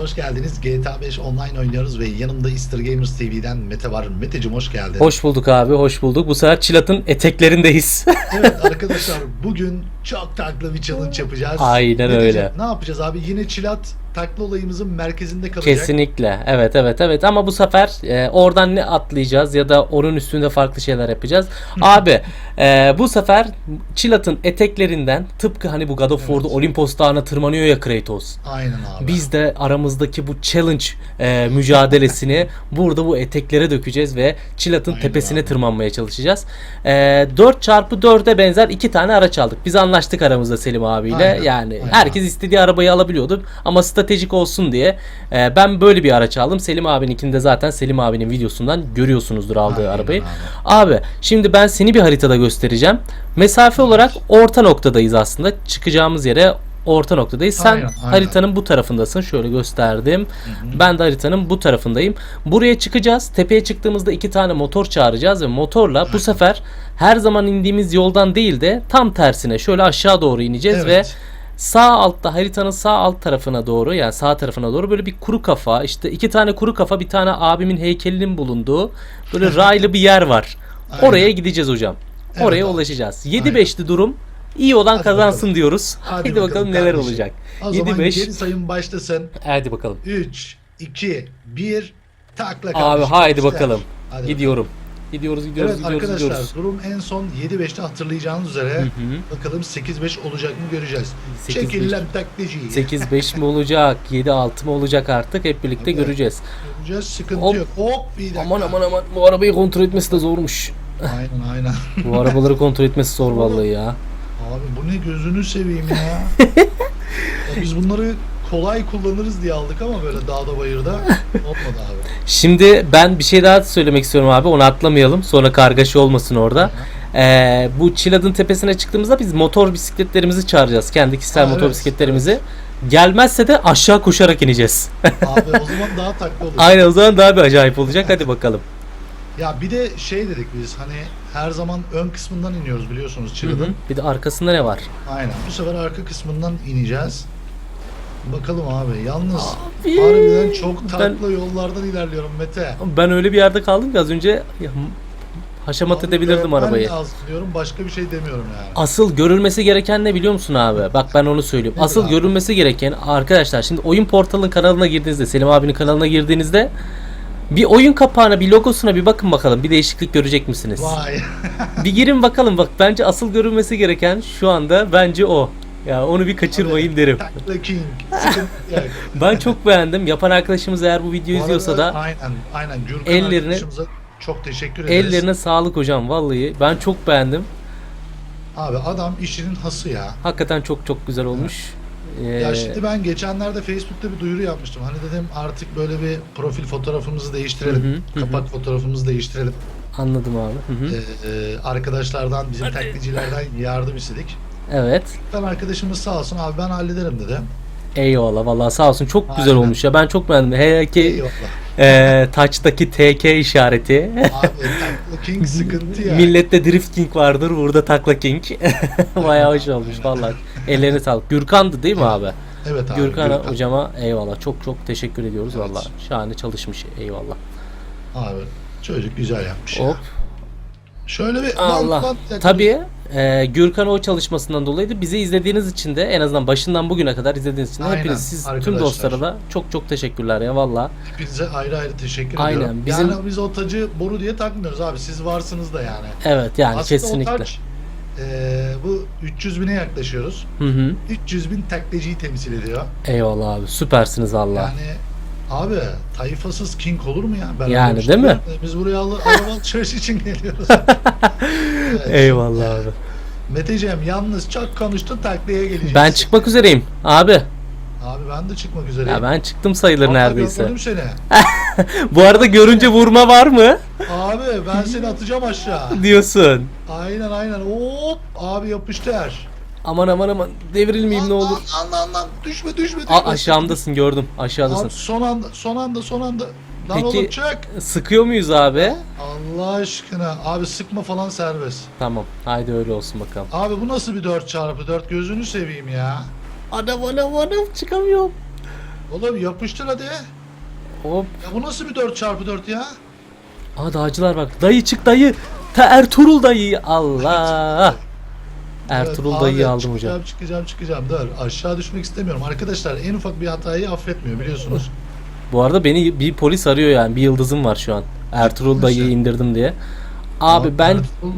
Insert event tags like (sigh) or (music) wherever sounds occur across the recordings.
Hoş geldiniz. GTA 5 online oynuyoruz ve yanımda Easter Gamers TV'den Mete var. Meteciğim hoş geldin. Hoş bulduk abi, hoş bulduk. Bu sefer Çilat'ın eteklerindeyiz. (laughs) Evet (laughs) arkadaşlar bugün çok taklı bir challenge yapacağız. Aynen Meteciğim, öyle. Ne yapacağız abi? Yine Çilat taklı olayımızın merkezinde kalacak. Kesinlikle. Evet, evet, evet. Ama bu sefer e, oradan ne atlayacağız ya da onun üstünde farklı şeyler yapacağız. abi, e, bu sefer Çilat'ın eteklerinden tıpkı hani bu God of War'da Olimpos Dağı'na tırmanıyor ya Kratos. Aynen abi. Biz de aramızdaki bu challenge e, mücadelesini (laughs) burada bu eteklere dökeceğiz ve Aynen tepesine abi. tırmanmaya çalışacağız. E, 4x4'e benzer iki tane araç aldık. Biz anlaştık aramızda Selim abiyle. Aynen, Yani aynen herkes istediği arabayı alabiliyordu ama stratejik olsun diye e, ben böyle bir araç aldım. Selim abininkini de zaten Selim abinin videosundan görüyorsunuzdur aldığı Aynen arabayı. abi. Abi şimdi ben seni bir haritada göstereceğim. Mesafe olarak orta noktadayız aslında. Çıkacağımız yere orta noktadayız. Sen Aynen, aynen. haritanın bu tarafındasın. Şöyle gösterdim. Ben de haritanın bu tarafındayım. Buraya çıkacağız. Tepeye çıktığımızda iki tane motor çağıracağız ve motorla bu sefer her zaman indiğimiz yoldan değil de tam tersine şöyle aşağı doğru ineceğiz Evet. ve sağ altta haritanın sağ alt tarafına doğru yani sağ tarafına doğru böyle bir kuru kafa işte iki tane kuru kafa bir tane abimin heykelinin bulunduğu böyle (laughs) raylı bir yer var. Aynen. Oraya gideceğiz hocam. Evet Oraya abi. ulaşacağız. Aynen. 7-5'li durum. İyi olan Hadi kazansın bakalım. diyoruz. Hadi Hadi, bakalım, bakalım neler kardeşim. olacak. O zaman 7-5. geri sayım başlasın. Hadi bakalım. 3, 2, 1 takla Abi kardeşim. haydi İşte. bakalım. Hadi Gidiyorum. Gidiyoruz, gidiyoruz, Evet gidiyoruz, arkadaşlar gidiyoruz. durum en son 7-5'te hatırlayacağınız üzere. hı. Bakalım 8-5 olacak mı göreceğiz. 8-5. Çekil lan taklacı. 8-5 mi olacak, (laughs) 7-6 mı olacak artık hep birlikte Evet. göreceğiz. Göreceğiz sıkıntı Hop. yok. Hop bir dakika. Aman aman aman bu arabayı kontrol etmesi de zormuş. Aynen aynen. Bu arabaları kontrol etmesi zor vallahi ya. Abi bu ne gözünü seveyim ya. (laughs) ya biz bunları kolay kullanırız diye aldık ama böyle dağda bayırda (laughs) olmadı abi. Şimdi ben bir şey daha söylemek istiyorum abi onu atlamayalım sonra kargaşa olmasın orada. Ee, bu Çilad'ın tepesine çıktığımızda biz motor bisikletlerimizi çağıracağız. Kendi kişisel Ha, motor evet, bisikletlerimizi. Gelmezse de aşağı koşarak ineceğiz. Abi o (laughs) zaman daha taklı olur. Aynen o zaman daha bir acayip olacak. Hadi bakalım. Ya bir de şey dedik biz hani her zaman ön kısmından iniyoruz biliyorsunuz Hı hı. Çırı'nın. Bir de arkasında ne var? Aynen. Bu sefer arka kısmından ineceğiz. Bakalım abi. Yalnız Abi. harbiden çok Ben- takla yollardan ilerliyorum Mete. Ben öyle bir yerde kaldım ki az önce ya, haşamat Abi edebilirdim ben arabayı. lazım diyorum. Başka bir şey demiyorum yani. Asıl görülmesi gereken ne biliyor musun abi? Bak ben onu söyleyeyim. Nedir Asıl abi? görülmesi gereken arkadaşlar şimdi oyun portalın kanalına girdiğinizde Selim abinin kanalına girdiğinizde bir oyun kapağına bir logosuna bir bakın bakalım bir değişiklik görecek misiniz? Vay. (laughs) Bir girin bakalım bak bence asıl görülmesi gereken şu anda bence o. Ya onu bir kaçırmayın derim. Takla King. (laughs) Ben çok beğendim. Yapan arkadaşımız eğer bu videoyu Bu izliyorsa arada da aynen aynen Gürkan ellerine- arkadaşımıza çok teşekkür ederiz. ellerine sağlık hocam vallahi. Ben çok beğendim. Abi adam işinin hası ya. Hakikaten çok çok güzel olmuş. Ya Ee, şimdi ben geçenlerde Facebook'ta bir duyuru yapmıştım. Hani dedim artık böyle bir profil fotoğrafımızı değiştirelim. Hı hı, hı hı. Kapak fotoğrafımızı değiştirelim. anladım abi. Hı hı. Ee, e, arkadaşlardan, bizim taklitçilerden yardım istedik. Evet. Ben arkadaşımız sağ olsun abi ben hallederim dedi. Eyvallah vallahi sağ olsun çok güzel Aynen. olmuş ya ben çok beğendim. Hele ki e, taçtaki TK işareti. Abi Takla King sıkıntı ya. Millette Drift King vardır burada Takla King. (laughs) Bayağı hoş olmuş vallahi. Ellerine sağlık. Gürkan'dı değil mi abi? Evet abi. Gürkan, Gürkan. hocama eyvallah. Çok çok teşekkür ediyoruz Evet. vallahi. Şahane çalışmış. Eyvallah. Abi çocuk güzel yapmış ya. Hop. Şöyle bir Allah. Tabii e, Gürkan o çalışmasından dolayı da bizi izlediğiniz için de en azından başından bugüne kadar izlediğiniz için de Aynen, hepiniz siz tüm arkadaşlar. dostlara da çok çok teşekkürler ya valla. Hepinize ayrı ayrı teşekkür Aynen, ediyorum. bizim- Yani biz o tacı boru diye takmıyoruz abi. Siz varsınız da yani. Evet yani Aslında kesinlikle. o taç e, bu 300 bine yaklaşıyoruz. Hı hı. 300 bin taklacıyı temsil ediyor. Eyvallah abi süpersiniz valla. Yani abi tayfasız king olur mu ya? Ben Yani, değil mi? Biz buraya al- (laughs) araba alışveriş için geliyoruz. Evet. Eyvallah abi. Meteciğim yalnız çok konuştun taklaya geleceğiz. Ben çıkmak üzereyim abi. Abi ben de çıkmak üzereyim. Ya ben çıktım sayılır Vallahi neredeyse. görmedim seni. (laughs) Bu arada görünce vurma var mı? Abi ben seni atacağım aşağı. (laughs) Diyorsun. Aynen aynen. Hop abi yapıştı her. Aman aman aman devrilmeyeyim ne olur. Lan lan lan düşme düşme düşme. A aşağımdasın gördüm aşağıdasın. Abi son anda son anda son anda. Lan Peki- oğlum çık. Sıkıyor muyuz abi? Allah aşkına. Abi sıkma falan serbest. Tamam haydi öyle olsun bakalım. Abi bu nasıl bir 4 çarpı 4 gözünü seveyim ya. Anam anam anam çıkamıyorum. Oğlum yapıştır hadi. Hop. Ya bu nasıl bir 4x4 ya? Aa dağcılar bak. Dayı çık dayı. Ta Ertuğrul dayı. (laughs) Allah. Ertuğrul Evet, dayıyı aldım hocam. çıkacağım, Çıkacağım çıkacağım dur. Aşağı düşmek istemiyorum. Arkadaşlar en ufak bir hatayı affetmiyor biliyorsunuz. Bu arada beni bir polis arıyor yani. Bir yıldızım var şu an. Ertuğrul dayıyı indirdim diye. Abi ben Ertuğrul,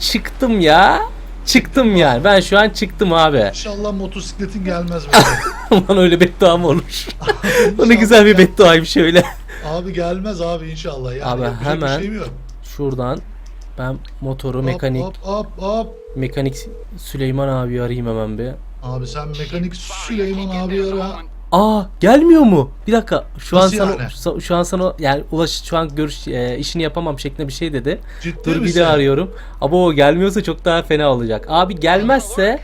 çıktım ya. Çıktım yani. Ben şu an çıktım abi. İnşallah motosikletin gelmez (laughs) böyle. Aman öyle beddua mı olur? İnşallah (laughs) güzel bir bedduaymış öyle. Abi gelmez abi inşallah. Yani Abi yapacak hemen yok. Şuradan ben motoru mekanik Hop hop hop. mekanik Süleyman abi arayayım hemen bir. Abi sen mekanik Süleyman abi ara. Aa gelmiyor mu? Bir dakika. Şu Nasıl an sana yani? şu- şu an sana yani ulaş şu an görüş e, işini yapamam şeklinde bir şey dedi. Ciddi Dur bir misin? de arıyorum. Ama o gelmiyorsa çok daha fena olacak. Abi gelmezse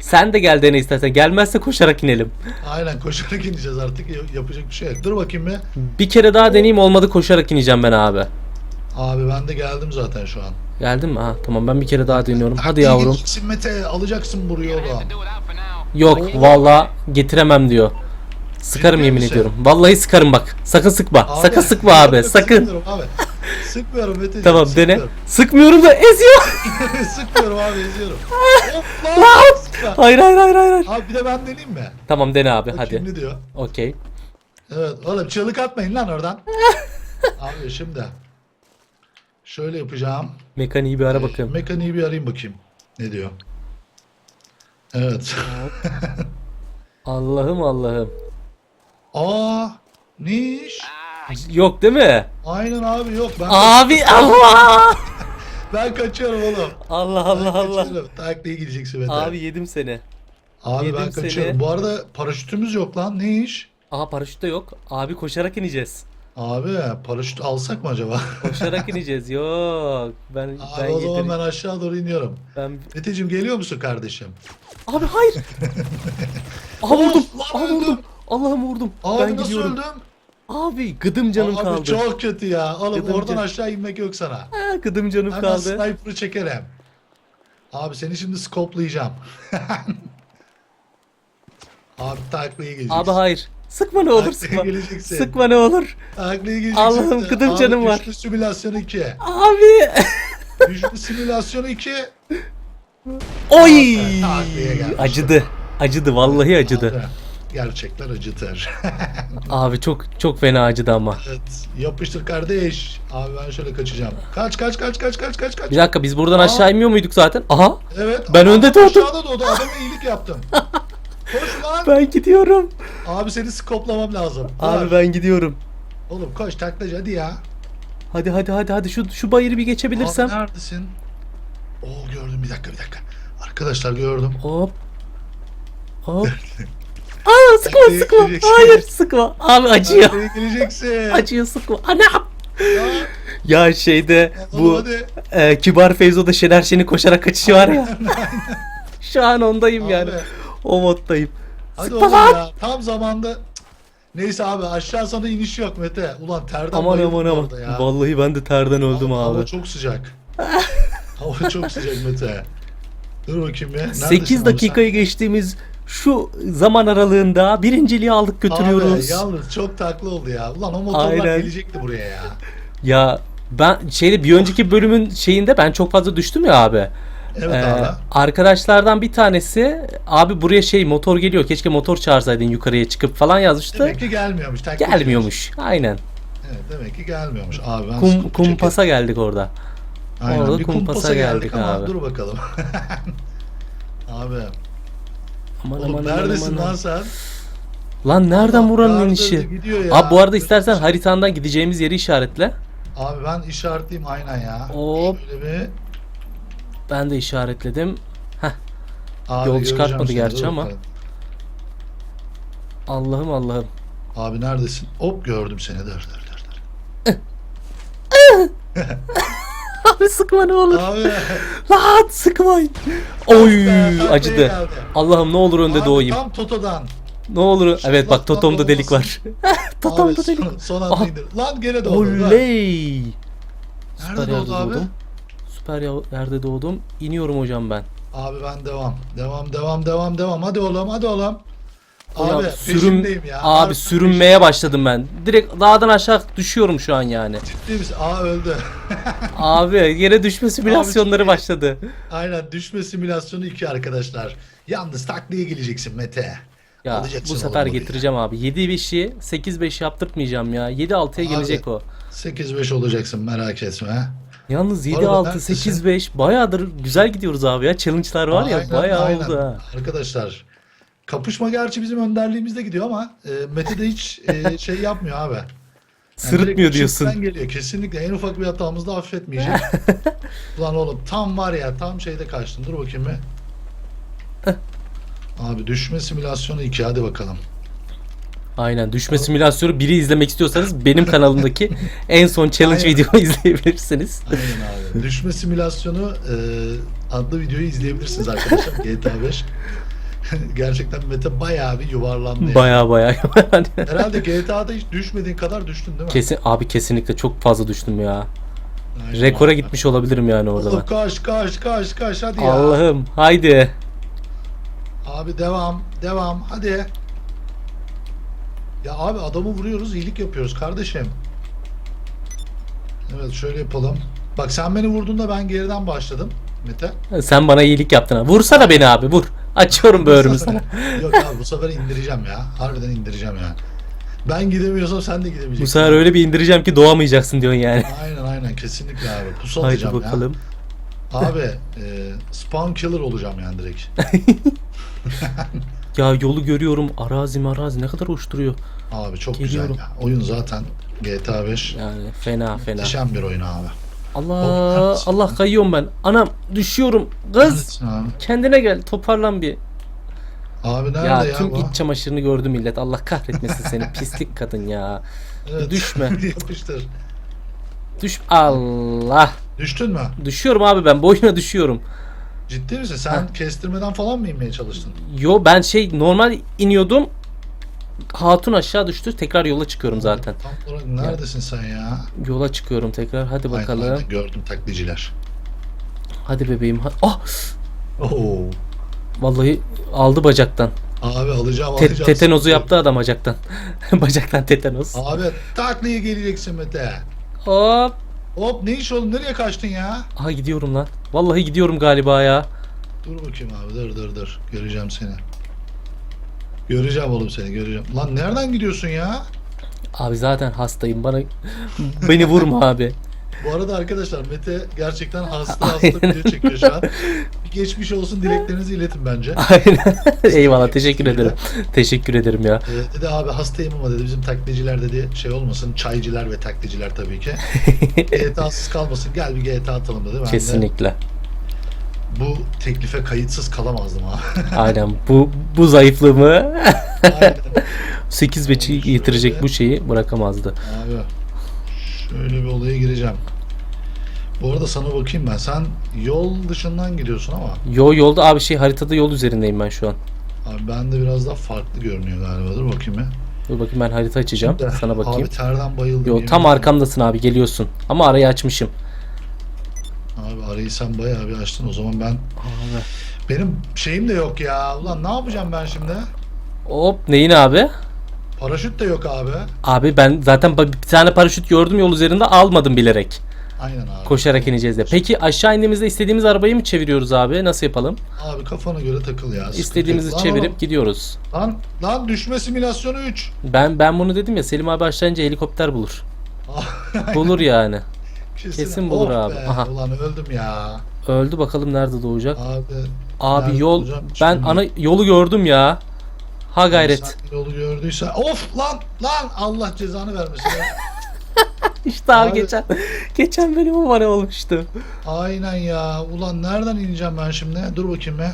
sen de gel dene istersen. Gelmezse koşarak inelim. Aynen koşarak ineceğiz artık. Ya- Yapacak bir şey yok. Dur bakayım bir. Bir kere daha deneyeyim olmadı koşarak ineceğim ben abi. Abi ben de geldim zaten şu an. Geldin mi? Ha tamam ben bir kere daha deniyorum. Hadi yavrum. gideceksin Mete alacaksın buraya oğlum. Yok valla getiremem diyor. Sıkarım Ciddi yemin misin? ediyorum. Vallahi sıkarım bak. Sakın sıkma. Abi, sakın (laughs) sıkma abi. Sakın. Sıkmıyorum abi. Sıkmıyorum Mete. Tamam dene. sıkmıyorum. Sıkmıyorum da eziyor. (laughs) (laughs) sıkmıyorum abi eziyorum. Hop lan. Sıkma. hayır hayır hayır hayır. hayır. Abi bir de ben deneyeyim mi? Tamam dene abi Bakayım hadi. Ne diyor? Okey. Evet oğlum çığlık atmayın lan oradan. abi şimdi. Şöyle yapacağım. Mekaniği bir ara bakayım. Mekaniği bir arayayım bakayım. Ne diyor? Evet. (laughs) Allah'ım Allah'ım. Aa ne iş? Yok değil mi? Aynen abi yok. Ben, Abi Allah. (laughs) ben kaçıyorum oğlum. Allah Ben Allah Allah. kaçıyorum. Takliye gideceksin Mete. Abi yedim seni. Abi ben yedim kaçıyorum. seni. Bu arada paraşütümüz yok lan. Ne iş? Aha paraşüt de yok. Abi koşarak ineceğiz. Abi paraşüt alsak mı acaba? (laughs) Koşarak ineceğiz. Yok. Ben Abi ben o zaman yeterim. ben aşağı doğru iniyorum. Ben Meteciğim geliyor musun kardeşim? Abi hayır. (laughs) Aha vurdum. lan Aha öldüm. vurdum. Allah'ım vurdum. Abi ben nasıl gidiyorum. öldüm? Abi gıdım canım Abi kaldı. çok kötü ya. Oğlum Gıdım oradan can- aşağı inmek yok sana. Ha, gıdım canım Hemen kaldı. sniper'ı çekerim. Abi seni şimdi skoplayacağım. (laughs) Abi taklaya geleceksin. Abi hayır. Sıkma ne olur sıkma. geleceksin. Sıkma ne olur. Geleceksin. Allah'ım, gıdım Abi, canım var. Güçlü simülasyon 2. Abi. (laughs) Güçlü simülasyon 2. Oy. Acıdı. Acıdı vallahi acıdı. Gerçekler acıtır. (laughs) Abi çok çok fena acıdı ama. evet. Yapıştır kardeş. Abi ben şöyle kaçacağım. Kaç kaç kaç kaç kaç kaç kaç. Bir dakika biz buradan aşağı inmiyor muyduk zaten? Aha. Evet. Ben önde doğdum. Aşağıda doğdu. Adama iyilik yaptım. (laughs) Koş lan. Ben gidiyorum. Abi seni skoplamam lazım. Abi Dur. ben gidiyorum. Oğlum koş taklacı hadi ya. Hadi hadi hadi hadi şu şu bayırı bir geçebilirsem. Abi neredesin? Oo gördüm bir dakika bir dakika. Arkadaşlar gördüm. Hop. Hop. (laughs) Aa sıkma sıkma. gireceksin. Hayır sıkma. Abi acıyor. Geleceksin. Acıyor sıkma. Anam. Ya, Ya şeyde oğlum bu hadi. e, Kibar Feyzo'da Şener Şen'in koşarak kaçışı var ya. Şu an ondayım yani. Abi, O moddayım. Hadi Sıkma oğlum lan. ya. Tam zamanda. Neyse abi aşağı sana iniş yok Mete. Ulan terden Aman bayıldım aman aman. orada ya. Vallahi ben de terden öldüm Hava- abi. Hava çok sıcak. (laughs) Hava çok sıcak Mete. Dur bakayım ya. Neredesin 8 abi dakikayı geçtiğimiz şu zaman aralığında birinciliği aldık götürüyoruz. Abi yalnız çok taklı oldu ya. Ulan o motorlar Aynen. gelecekti buraya ya. Ya ben şeyde bir önceki bölümün şeyinde ben çok fazla düştüm ya abi. Evet Ee, abi. arkadaşlardan bir tanesi abi buraya şey motor geliyor keşke motor çağırsaydın yukarıya çıkıp falan yazmıştı. Demek ki gelmiyormuş. Gelmiyormuş. Aynen. Evet, demek ki gelmiyormuş. Abi ben Kum, kumpasa geldik orada. Aynen, orada bir kumpasa kumpasa geldik, geldik ama abi. dur bakalım. (laughs) abi Aman oğlum aman neredesin aman. lan sen? Lan nereden buranın inişi? Abi bu arada istersen haritandan gideceğimiz yeri işaretle. Abi ben işaretleyeyim aynen ya. Hop. Şöyle bir Ben de işaretledim. Abi Yol çıkartmadı gerçi ama. Allah'ım Allah'ım. Abi neredesin? Hop gördüm seni. Dur dur dur. dur. (laughs) Abi sıkma ne olur. Abi. Lan sıkmayın. Oy be, taklaya acıdı. Allah'ım ne olur önde Abi doğayım. Tam Toto'dan. Ne olur. Evet bak totomda delik var. (laughs) Totomda delik. son, son anda indir. Lan gene doğdu. Oley. Nerede doğdu abi? doğdum. Süper ya- yerde doğdum. İniyorum hocam ben. Abi ben devam. Devam devam devam devam. Hadi oğlum hadi oğlum. Hocam Abi peşindeyim ya. abi sürünmeye başladım ben. Direkt dağdan aşağı düşüyorum şu an yani. Ciddi misin? Aa öldü. (laughs) Abi yere düşme simülasyonları ciddi. başladı. Aynen düşme simülasyonu 2 arkadaşlar. Yalnız takliye geleceksin Mete. Ya Alacaksın bu sefer getireceğim abi. 7-5'i 8-5 yaptırtmayacağım ya. 7-6'ya Abi, gelecek o. 8-5 olacaksın merak etme. Yalnız arada 7-6 neredesin? 8-5 bayağıdır güzel gidiyoruz abi ya. Challenge'lar var ya Aynen, bayağı aynen. oldu ha. Arkadaşlar kapışma gerçi bizim önderliğimizde gidiyor ama e, Mete de hiç e, (laughs) şey yapmıyor abi. Yani Sırıtmıyor direkt diyorsun. içinden geliyor. Kesinlikle en ufak bir hatamızda affetmeyecek. (laughs) Ulan oğlum tam var ya tam şeyde kaçtın. Dur bakayım bir. Abi düşme simülasyonu 2 hadi bakalım. Aynen düşme simülasyonu biri izlemek istiyorsanız benim kanalımdaki (laughs) en son challenge Aynen. videomu izleyebilirsiniz. Aynen abi. Düşme simülasyonu e, adlı videoyu izleyebilirsiniz arkadaşlar (laughs) GTA 5. Gerçekten Mete bayağı bir yuvarlandı. yani. Baya baya. Yani Herhalde GTA'da hiç düşmediğin kadar düştün değil mi? Kesin abi kesinlikle çok fazla düştüm ya. Aynen Rekora gitmiş olabilirim yani orada Oğlum ben. kaç kaç kaç kaç hadi ya. Allah'ım haydi. Abi devam devam hadi. Ya abi adamı vuruyoruz iyilik yapıyoruz kardeşim. Evet şöyle yapalım. Bak sen beni vurduğunda ben geriden başladım Mete. Sen bana iyilik yaptın ha. Vursana beni abi vur. Açıyorum böğrümü sana. Yok abi bu sefer indireceğim ya. Harbiden indireceğim ya. Ben gidemiyorsam sen de gidemeyeceksin. Bu sefer öyle bir indireceğim ki doğamayacaksın diyorsun yani. Aynen aynen kesinlikle abi. Pusu Haydi atacağım bakalım. ya. Abi e, spawn killer olacağım yani direkt. (laughs) Ya yolu görüyorum. Arazi arazi ne kadar hoş duruyor. Abi çok Geliyorum. güzel ya. Oyun zaten GTA 5 Yani fena fena. muhteşem bir oyun abi. Allah Allah kayıyorum ben. Anam düşüyorum. Kız abi? kendine gel toparlan bir. Abi nerede Ya, ya, tüm bu? iç çamaşırını gördü millet. Allah kahretmesin seni (laughs) pislik kadın ya. Evet. düşme. (laughs) Yapıştır. Düş Allah. Düştün mü? Düşüyorum abi ben boyuna düşüyorum. Ciddi misin? Sen kestirmeden falan mı inmeye çalıştın? Yo ben şey normal iniyordum. Hatun aşağı düştü. Tekrar yola çıkıyorum zaten. Tam olarak neredesin sen ya? Yola çıkıyorum tekrar. Hadi bakalım. aynen, gördüm takliciler. Hadi bebeğim. Ha- Ah! Oo. Vallahi aldı bacaktan. Abi alacağım Te- alacağım. tetanozu yaptı adam bacaktan. (laughs) bacaktan tetanoz. Abi takliye geleceksin Mete. Hop. Hop ne iş oğlum nereye kaçtın ya? Aha gidiyorum lan. Vallahi gidiyorum galiba ya. Dur bakayım abi dur dur dur. Göreceğim seni. Göreceğim oğlum seni göreceğim. Lan nereden gidiyorsun ya? Abi zaten hastayım. Bana beni vurma abi. Bu arada arkadaşlar Mete gerçekten hasta (laughs) hasta video çekiyor şu an. Geçmiş olsun dileklerinizi iletin bence. (laughs) Aynen. Eyvallah teşekkür ederim. Teşekkür ederim ya. Ee, dedi abi hastayım ama dedi bizim taklitciler dedi şey olmasın çaycılar ve taklitciler tabii ki. (laughs) GTA'sız kalmasın gel bir GTA atalım dedi. Ben de Kesinlikle. bu teklife kayıtsız kalamazdım abi. (laughs) Aynen. Bu bu zayıflığımı Aynen. 8 beçi getirecek Şöyle. bu şeyi bırakamazdı. Abi şöyle bir olaya gireceğim. Bu arada sana bakayım ben. Sen yol dışından gidiyorsun ama Yo yolda abi şey haritada yol üzerindeyim ben şu an. abi bende biraz daha farklı görünüyor galiba. Dur bakayım ya. Dur bakayım ben harita açacağım. De, Sana bakayım. Abi terden bayıldım. Yo tam ederim. arkamdasın abi geliyorsun. Ama arayı açmışım. Abi arayı sen bayağı bir açtın o zaman ben Abi. benim şeyim de yok ya. Ulan ne yapacağım ben şimdi? Hop neyin abi? Paraşüt de yok abi. Abi ben zaten bir tane paraşüt gördüm yol üzerinde almadım bilerek. Aynen abi. Koşarak ineceğiz de. Peki aşağı indiğimizde istediğimiz arabayı mı çeviriyoruz abi? Nasıl yapalım? Abi kafana göre takıl ya. sıkıntı İstediğimizi yok. Lan çevirip oğlum, gidiyoruz. Lan, lan düşme simülasyonu 3. Ben ben bunu dedim ya Selim abi aşağı ince helikopter bulur. (laughs) Bulur yani. Kesin bulur Of abi. Be, Aha. Ulan öldüm ya. Öldü bakalım nerede doğacak. Abi. Abi nerede yol olacağım hiç ben bilmiyorum. ana yolu gördüm ya. Ha gayret. Sen yolu gördüysen. Of lan lan Allah cezanı vermesin. ya. (laughs) (laughs) İşte abi, Abi- geçen geçen benim o bana olmuştu. Aynen ya. Ulan nereden ineceğim ben şimdi? Dur bakayım ya.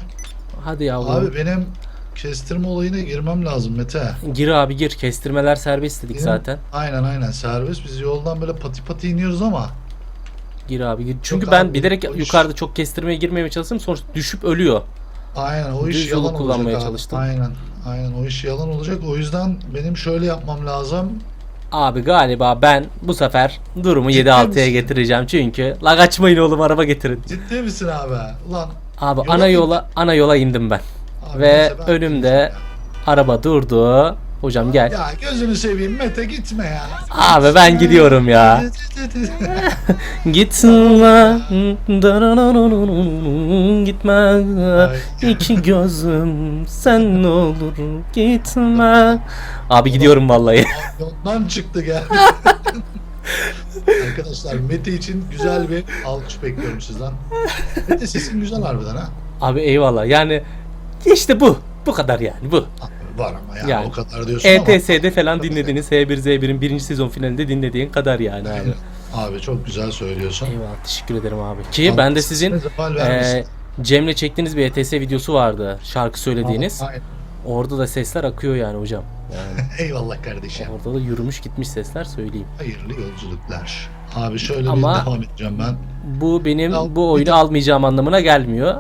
Hadi yavrum. Abi benim kestirme olayına girmem lazım Mete. Gir abi gir. Kestirmeler serbest dedik Benim- zaten. Aynen aynen serbest. Biz yoldan böyle pati pati iniyoruz ama. Gir abi gir. Çünkü Yok ben abi, bilerek o iş- yukarıda çok kestirmeye girmemeye çalıştım. Sonra düşüp ölüyor. Aynen o iş Düz yolu yalan kullanmaya olacak abi. çalıştım. Aynen. Aynen o iş yalan olacak. O yüzden benim şöyle yapmam lazım. Abi galiba ben bu sefer durumu Ciddi 7-6'ya misin? getireceğim. Çünkü la kaçmayın oğlum araba getirin. Ciddi misin abi? Ulan Abi Yola ana in- yola ana yola indim ben. abi Ve önümde- Araba durdu. Hocam gel. Ya gözünü seveyim Mete gitme ya. Abi ben gidiyorum ya. (laughs) Gitme. Gitme. İki gözüm sen ne olur gitme. Abi gidiyorum vallahi. Yoldan çıktı geldi. (laughs) Arkadaşlar Mete için güzel bir alkış bekliyorum sizden. Mete sesin güzel harbiden ha. Abi eyvallah. Yani işte bu. Bu kadar yani bu. Abi Var ama ya Yani. o kadar diyorsun ama. ETS'de falan dinlediğiniz H1Z1'in birinci sezon finalinde dinlediğin kadar yani abi. Abi çok güzel söylüyorsun. Eyvallah teşekkür ederim abi. Ki ben de sizin e, Cem'le çektiğiniz bir ETS videosu vardı. Şarkı söylediğiniz. Aynen. Orada da sesler akıyor yani hocam. Yani (laughs) Eyvallah kardeşim. orada da yürümüş gitmiş sesler söyleyeyim. Hayırlı yolculuklar. Abi şöyle Ama- bir devam edeceğim ben. Bu benim Al, bu oyunu almayacağım anlamına gelmiyor.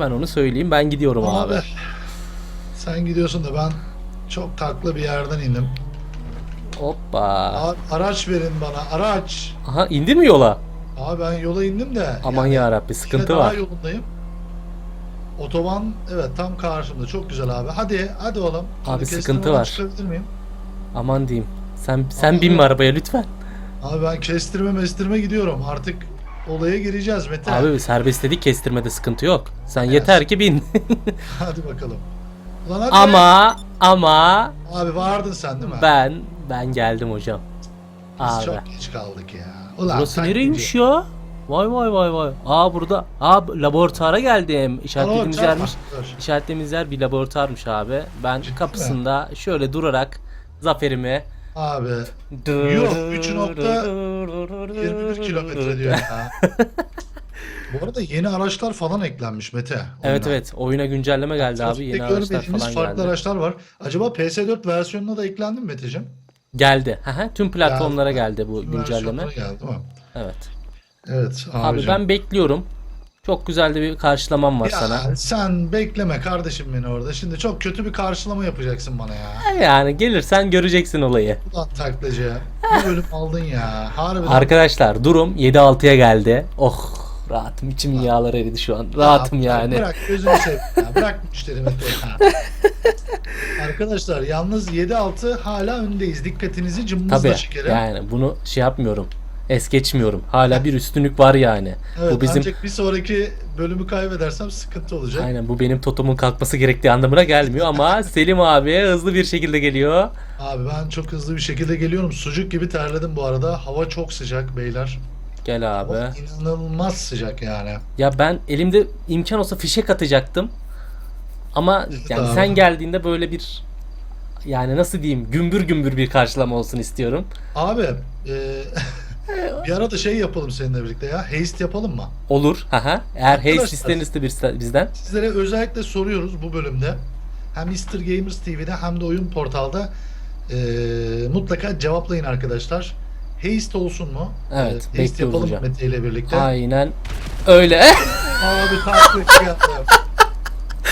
Ben onu söyleyeyim. Ben gidiyorum abi. Sen gidiyorsun da ben çok taklı bir yerden indim. Hoppa. Araç verin bana araç. Aha indin mi yola? Abi ben yola indim de. Aman ya Rabbi sıkıntı daha var. yolundayım. Otoban evet tam karşımda çok güzel abi. Hadi hadi oğlum. Abi, Kestirmeden sıkıntı var. çıkabilir miyim? Aman diyeyim. Sen sen Abi. binme arabaya lütfen. Abi ben kestirme mestirme gidiyorum. Artık olaya gireceğiz Mete. Abi serbest dedik kestirmede sıkıntı yok. Sen yeter ki bin. (laughs) Hadi bakalım. Ulan hadi. ama ama Abi vardın sen değil mi? ben ben geldim hocam. Biz Abi. çok geç kaldık ya. Ulan Burası taklici. nereymiş ya? Vay vay vay vay. Aa burada. Aa laboratuvara geldim. İşaretlediğimiz Tamam, yermiş. çarpma. Dur. İşaretlediğimiz yer bir laboratuvarmış abi. Ben Ciddi kapısında şöyle durarak zaferimi Abi Yok, üç nokta 21 kilometre diyor ya. (laughs) Bu arada yeni araçlar falan eklenmiş Mete. Evet oyuna. evet oyuna güncelleme geldi abi. Yeni araçlar falan farklı geldi. araçlar var. Acaba PS4 versiyonuna da eklendi mi Meteciğim? Geldi. Tüm platformlara Geldi. geldi bu Tüm güncelleme. geldi değil mi? Evet. Evet Abi abicim. ben bekliyorum. Çok güzel de bir karşılamam var ya sana. sen bekleme kardeşim beni orada. Şimdi çok kötü bir karşılama yapacaksın bana ya. Yani gelirsen göreceksin olayı. Ulan taklacı. Bir bölüm aldın ya. Harbiden. Arkadaşlar durum 7-6'ya geldi. Oh rahatım içim yağlar eridi şu an. Rahatım Ya, yani. Bırak gözünü seveyim ya. Bırak müşteri Mete ya. (laughs) Arkadaşlar yalnız 7-6 hala öndeyiz. Dikkatinizi cımbızla Tabii yani bunu şey yapmıyorum. Es geçmiyorum. Hala bir üstünlük var yani. Evet, bu bizim ancak bir sonraki bölümü kaybedersem sıkıntı olacak. aynen bu benim totomun kalkması gerektiği anlamına gelmiyor ama (laughs) Selim abi hızlı bir şekilde geliyor. Abi ben çok hızlı bir şekilde geliyorum. Sucuk gibi terledim bu arada. Hava çok sıcak beyler. Gel Hava abi. inanılmaz sıcak yani. Ya ben elimde imkan olsa fişek atacaktım. Ama yani abi. sen geldiğinde böyle bir yani nasıl diyeyim gümbür gümbür bir karşılama olsun istiyorum. Abi e, (laughs) bir ara da şey yapalım seninle birlikte ya. Haste yapalım mı? Olur. Haha. Eğer haste Arkadaşlar- istenirse bir- bizden. Sizlere özellikle soruyoruz bu bölümde. Hem Mr. Gamers TV'de hem de oyun portalda e, mutlaka cevaplayın arkadaşlar. Haste olsun mu? Evet, E, haste bekliyoruz yapalım hocam. Mete ile birlikte. Aynen öyle. Abi tatlı yaptım.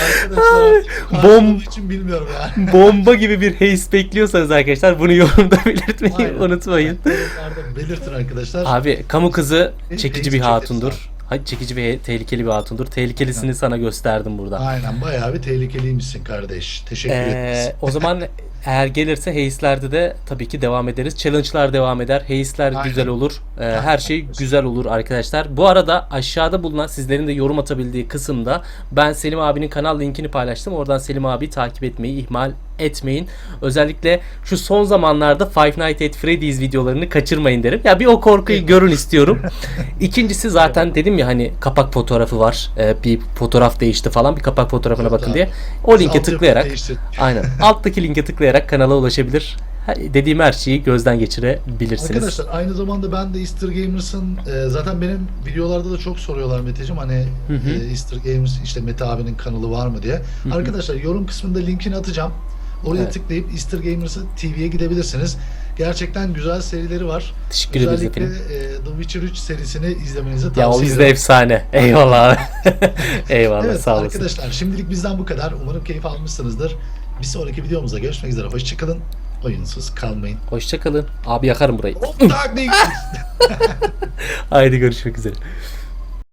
Arkadaşlar Bom- için bilmiyorum yani. (laughs) Bomba gibi bir haste bekliyorsanız arkadaşlar bunu yorumda (laughs) belirtmeyi Aynen. unutmayın. Yorumlarda belirtin arkadaşlar. Abi kamu kızı çekici bir hatundur. Hayır çekici ve tehlikeli bir hatundur. Tehlikelisini sana gösterdim burada. Aynen bayağı bir tehlikeliymişsin kardeş. Teşekkür ederiz. Ee, o zaman (laughs) eğer gelirse Haze'lerde de tabii ki devam ederiz. Challenge'lar devam eder. Haze'ler Aynen. güzel olur. Ee, her şey güzel olur arkadaşlar. Bu arada aşağıda bulunan sizlerin de yorum atabildiği kısımda ben Selim abinin kanal linkini paylaştım. Oradan Selim abi takip etmeyi ihmal etmeyin. Özellikle şu son zamanlarda Five Nights at Freddy's videolarını kaçırmayın derim. Ya bir o korkuyu görün istiyorum. (laughs) İkincisi zaten dedim ya hani kapak fotoğrafı var. Ee, bir fotoğraf değişti falan. Bir kapak fotoğrafına bakın abi. diye. O linke tıklayarak. (laughs) Aynen. Alttaki linke tıklayarak kanala ulaşabilir. Dediğim her şeyi gözden geçirebilirsiniz. Arkadaşlar aynı zamanda ben de Easter Gamers'ın e, zaten benim videolarda da çok soruyorlar Meteciğim hani Hı hı. e, Easter Gamers işte Mete abinin kanalı var mı diye. hı. Arkadaşlar yorum kısmında linkini atacağım. Oraya Evet. tıklayıp Easter Gamers'ı TV'ye gidebilirsiniz. Gerçekten güzel serileri var. Teşekkür ederiz Özellikle efendim. e, The Witcher 3 serisini izlemenizi tavsiye Ya o ederim. bizde efsane. (laughs) Eyvallah. (laughs) Eyvallah Evet sağ olasın. arkadaşlar şimdilik bizden bu kadar. Umarım keyif almışsınızdır. Bir sonraki videomuzda görüşmek üzere. Hoşçakalın. Oyunsuz kalmayın. Hoşçakalın. Abi yakarım burayı. (laughs) Haydi görüşmek üzere.